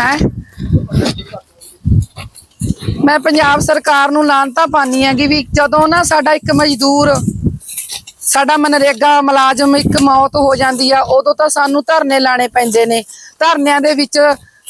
ਹੈ? ਮੈਂ ਪੰਜਾਬ ਸਰਕਾਰ ਨੂੰ ਲਾਂਤਾ ਪਾਨੀ ਹੈਗੀ ਵੀ ਜਦੋਂ ਨਾ ਸਾਡਾ ਇੱਕ ਮਜ਼ਦੂਰ, ਸਾਡਾ ਮਨਰੇਗਾ ਮੁਲਾਜ਼ਮ ਇੱਕ ਮੌਤ ਹੋ ਜਾਂਦੀ ਆ, ਉਦੋਂ ਤਾਂ ਸਾਨੂੰ ਧਰਨੇ ਲਾਣੇ ਪੈਂਦੇ ਨੇ। ਧਰਨਿਆਂ ਦੇ ਵਿੱਚ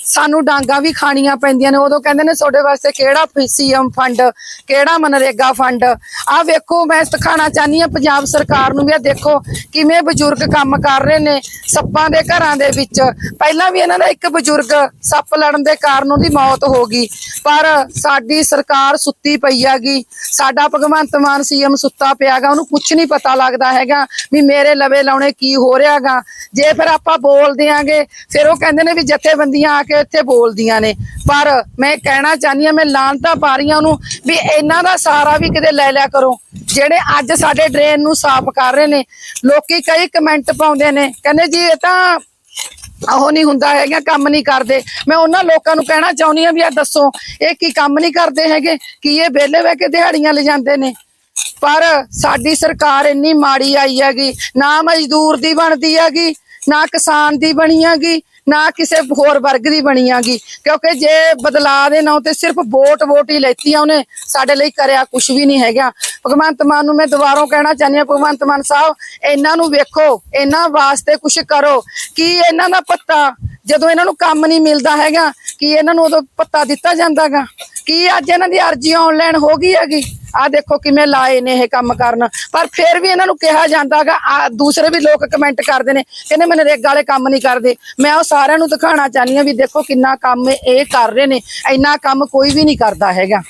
ਸਾਨੂੰ ਡਾਂਗਾ ਵੀ ਖਾਣੀਆਂ ਪੈਂਦੀਆਂ ਨੇ। ਉਦੋਂ ਕਹਿੰਦੇ ਨੇ ਤੁਹਾਡੇ ਵਾਸਤੇ ਕਿਹੜਾ ਸੀਐਮ ਫੰਡ, ਕਿਹੜਾ ਮਨਰੇਗਾ ਫੰਡ? ਆਹ ਵੇਖੋ, ਮੈਂ ਦਿਖਾਣਾ ਚਾਹਨੀ ਆ ਪੰਜਾਬ ਸਰਕਾਰ ਨੂੰ ਵੀ। ਆ ਦੇਖੋ ਕਿਵੇਂ ਬਜ਼ੁਰਗ ਕੰਮ ਕਰ ਰਹੇ ਨੇ ਸੱਪਾਂ ਦੇ ਘਰਾਂ ਦੇ ਵਿੱਚ। ਪਹਿਲਾਂ ਵੀ ਇਹਨਾਂ ਦਾ ਇੱਕ ਬਜ਼ੁਰਗ ਸੱਪ ਲੜਨ ਦੇ ਕਾਰਨ ਉਹਦੀ ਮੌਤ ਹੋ ਗਈ। ਪਰ ਸਾਡੀ ਸਰਕਾਰ ਸੁੱਤੀ ਪਈ ਹੈਗੀ। ਸਾਡਾ ਭਗਵੰਤ ਮਾਨ ਸੀਐਮ ਸੁੱਤਾ ਪਿਆਗਾ ਉਹਨੂੰ ਕੁਝ ਨਹੀਂ ਪਤਾ ਲੱਗਦਾ ਹੈਗਾ ਵੀ ਮੇਰੇ ਲਵੇ ਲਾਉਣੇ ਕੀ ਹੋ ਰਿਹਾਗਾ। ਜੇ ਫਿਰ ਆਪਾਂ ਬੋਲ ਦਿਆਂਗੇ ਫਿਰ ਉਹ ਕਹਿੰਦੇ ਨੇ ਵੀ ਜਥੇਬੰਦੀਆਂ ਆ ਕੇ ਇੱਥੇ ਬੋਲਦੀਆਂ ਨੇ। ਪਰ ਮੈਂ ਕਹਿਣਾ ਚਾਹਨੀ ਆ ਮੈਂ ਲਾਂਤਾ ਪਾ ਰਹੀ ਹਾਂ ਉਹਨੂੰ ਵੀ ਇਹਨਾਂ ਦਾ ਸਹਾਰਾ ਵੀ ਕਿਤੇ ਲੈ ਲਿਆ ਕਰੋ। ਜਿਹੜੇ ਅੱਜ ਸਾਡੇ ਡਰੇਨ ਨੂੰ ਸਾਫ਼ ਕਰ ਰਹੇ ਨੇ, ਲੋਕੀ ਕਈ ਕਮੈਂਟ ਪਾਉਂਦੇ ਨੇ, ਕਹਿੰਦੇ ਜੀ ਇਹ ਤਾਂ ਉਹ ਨਹੀਂ ਹੁੰਦਾ ਹੈਗਾ ਕੰਮ ਨਹੀਂ ਕਰਦੇ। ਮੈਂ ਉਹਨਾਂ ਲੋਕਾਂ ਨੂੰ ਕਹਿਣਾ ਚਾਹੁੰਦੀ ਆ ਵੀ ਆ ਦੱਸੋ, ਇਹ ਕੀ ਕੰਮ ਨਹੀਂ ਕਰਦੇ ਹੈਗੇ? ਕੀ ਇਹ ਵਿਹਲੇ ਬਹਿ ਕੇ ਦਿਹਾੜੀਆਂ ਲੈ ਨੇ? ਪਰ ਸਾਡੀ ਸਰਕਾਰ ਇੰਨੀ ਮਾੜੀ ਆਈ ਹੈਗੀ, ਨਾ ਮਜ਼ਦੂਰ ਦੀ ਬਣਦੀ ਹੈਗੀ, ਨਾ ਕਿਸਾਨ ਦੀ ਬਣੀ ਹੈਗੀ। ਨਾ ਕਿਸੇ ਹੋਰ ਵਰਗ ਦੀ ਬਣੀ ਹੈਗੀ ਕਿਉਂਕਿ ਜੇ ਬਦਲਾਅ ਦੇ ਨਾਂ ਤੇ ਸਿਰਫ ਵੋਟ ਵੋਟ ਹੀ ਲੈਤੀ ਆ ਉਹਨੇ, ਸਾਡੇ ਲਈ ਕਰਿਆ ਕੁਝ ਵੀ ਨਹੀਂ ਹੈਗਾ। ਭਗਵੰਤ ਮਾਨ ਨੂੰ ਮੈਂ ਦੁਬਾਰਾ ਕਹਿਣਾ ਚਾਹੁੰਦੀ ਹਾਂ, ਭਗਵੰਤ ਮਾਨ ਸਾਹਿਬ, ਇਹਨਾਂ ਨੂੰ ਵੇਖੋ, ਇਹਨਾਂ ਵਾਸਤੇ ਕੁਝ ਕਰੋ। ਕੀ ਇਹਨਾਂ ਦਾ ਪੱਤਾ, ਜਦੋਂ ਇਹਨਾਂ ਨੂੰ ਕੰਮ ਨਹੀਂ ਮਿਲਦਾ ਹੈਗਾ, ਕੀ ਇਹਨਾਂ ਨੂੰ ਉਦੋਂ ਪੱਤਾ ਦਿੱਤਾ ਜਾਂਦਾਗਾ? ਕੀ ਅੱਜ ਇਹਨਾਂ ਦੀ ਅਰਜ਼ੀ ਆਨਲਾਈਨ ਹੋ ਗਈ ਹੈਗੀ? ਆ ਦੇਖੋ ਕਿਵੇਂ ਲਾਏ ਨੇ ਇਹ ਕੰਮ ਕਰਨ। ਪਰ ਫਿਰ ਵੀ ਇਹਨਾਂ ਨੂੰ ਕਿਹਾ ਜਾਂਦਾਗਾ ਆ ਦੂਸਰੇ ਵੀ ਲੋਕ ਕਮੈਂਟ ਕਰਦੇ ਨੇ, ਕਹਿੰਦੇ ਮਨਰੇਗਾ ਵਾਲੇ ਕੰਮ ਨਹੀਂ ਕਰਦੇ। ਮੈਂ ਉਹ ਸਾਰਿਆਂ ਨੂੰ ਦਿਖਾਉਣਾ ਚਾਹੁੰਦੀ ਆ ਵੀ ਦੇਖੋ ਕਿੰਨਾ ਕੰਮ ਇਹ ਕਰ ਰਹੇ ਨੇ, ਇੰਨਾ ਕੰਮ ਕੋਈ ਵੀ ਨਹੀਂ ਕਰਦਾ ਹੈਗਾ।